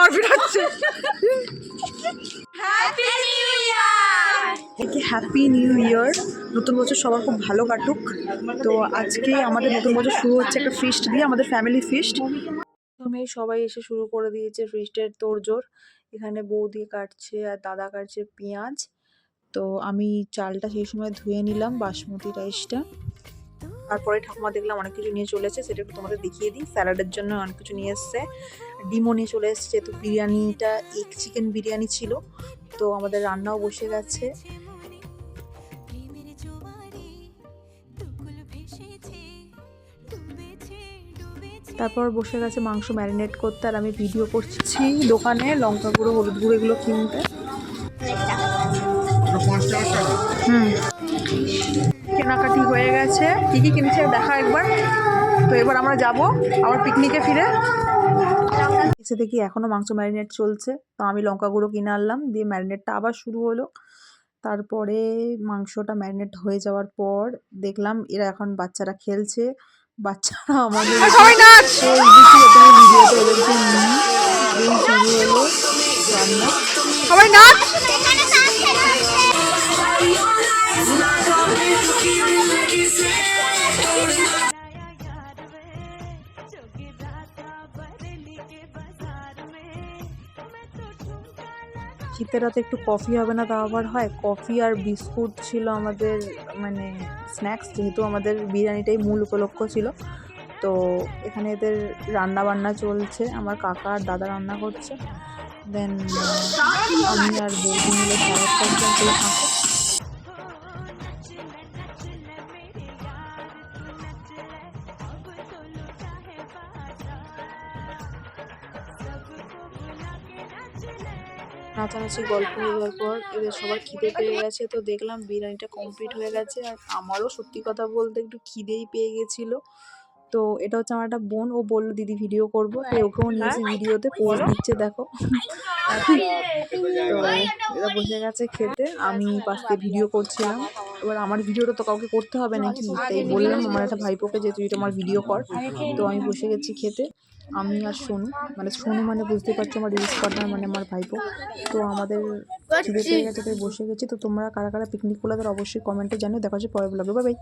মারপিট হচ্ছে। Happy new year নতুন বছর সবার খুব ভালো কাটুক। তো আজকে আমাদের নতুন বছর শুরু হচ্ছে একটা ফিস্ট দিয়ে আমাদের ফ্যামিলি ফিস্ট প্রথমে সবাই এসে শুরু করে দিয়েছে ফিস্টের তোড়জোড়। এখানে বৌদি কাটছে আর দাদা কাটছে পেঁয়াজ। তো আমি চালটা সেই সময় ধুয়ে নিলাম বাসমতি রাইসটা তারপরে ঠাকুমা দেখলাম অনেক কিছু নিয়ে চলে এসেছে সেটা একটু তোমাদের দেখিয়ে দিই। স্যালাডের জন্য অনেক কিছু নিয়ে এসছে। ডিমও নিয়ে চলে এসছে তো বিরিয়ানিটা এগ চিকেন বিরিয়ানি ছিল তো আমাদের রান্নাও বসে গেছে। তারপর বসে গেছে মাংস ম্যারিনেট করতে আর আমি ভিডিও করছি দোকানে লঙ্কা গুঁড়ো হলুদ গুঁড়ো এগুলো কিনতে। হুম। কেনাকাটি হয়ে গেছে। কী কী কিনেছে দেখা একবার। তো এবার আমরা যাব আবার পিকনিকে ফিরে। এসে দেখি এখনও মাংস ম্যারিনেট চলছে। তো আমি লঙ্কা গুঁড়ো কিনে আনলাম দিয়ে ম্যারিনেটটা আবার শুরু হলো। তারপরে মাংসটা ম্যারিনেট হয়ে যাওয়ার পর দেখলাম এরা এখন বাচ্চারা খেলছে। বাচ্চারা আমাদের ভিডিওতে ওদেরকে নিয়ে শুরু হলো রান্না। সবাই নাচ! শীতের রাতে একটু কফি হবে না তাও আবার হয়। কফি আর বিস্কুট ছিল আমাদের মানে স্ন্যাক্স যেহেতু আমাদের বিরিয়ানিটাই মূল উপলক্ষ ছিল। তো এখানে এদের রান্না বান্না চলছে। আমার কাকা আর দাদা রান্না করছে। দেন আমি আর বৌদি মিলে স্যালাড নাচানাচি, গল্প যাওয়ার পর এদের সবার খিদে পেয়ে গেছে। তো দেখলাম বিরিয়ানিটা কমপ্লিট হয়ে গেছে আর আমারও সত্যি কথা বলতে একটু খিদেই পেয়ে গেছিল। তো এটা হচ্ছে আমার একটা বোন, ও বলল, দিদি ভিডিও করব। তো ওকেও নিয়েছে ভিডিওতে, পোজ দিচ্ছে, দেখো। এরা বসে গেছে খেতে, আমি পাশে ভিডিও করছিলাম। এবার আমার ভিডিওটা তো কাউকে করতে হবে নাকি? তাই বললাম, আমার একটা ভাইপোকে যে তুই আমার ভিডিও কর। তো আমি বসে গেছি খেতে। আমি আর সোনু মানে সোনু মানে বুঝতে পারছ আমার রিলস পার্টনার মানে আমার ভাইপো। তো আমাদের খিদে পেয়ে গেছে বসে গেছি। তো তোমরা কারা কারা পিকনিক করলে তো অবশ্যই কমেন্টে জানিও। দেখা হচ্ছে পরের ব্লগে ভাই বাই